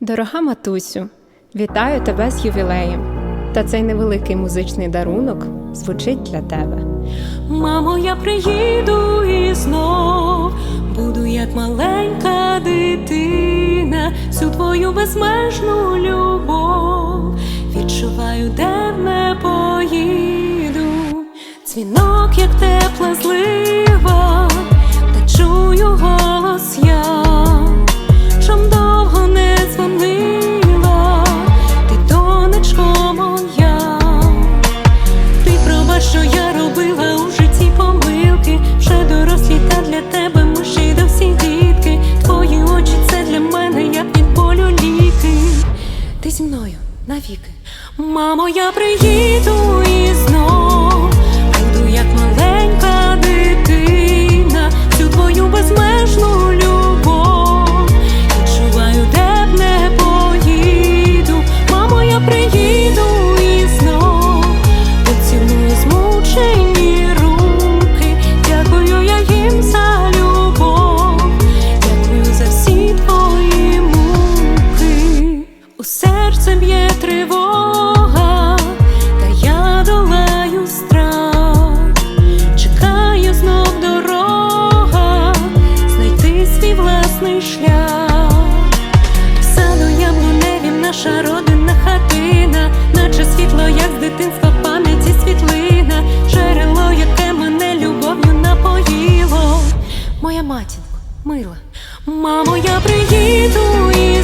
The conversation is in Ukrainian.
Дорога матусю, вітаю тебе з ювілеєм. Та цей невеликий музичний дарунок звучить для тебе. Мамо, я приїду і знов буду як маленька дитина, всю твою безмежну любов відчуваю, де не поїду. Дзвінок, як тепла злива, зі мною навіки. Мамо, я приїду і знов буду як маленька дитина, всю твою безмежну любов. Відчуваю, де б не поїду. Мамо, я приїду і знов поцілую змучені руки. Дякую я їм за любов, дякую за всі твої муки. У серце б'є тривога. з дитинства пам'яті світлина, джерело, яке мене любов'ю напоїло. Моя матінко, мила, мамо, я приїду. і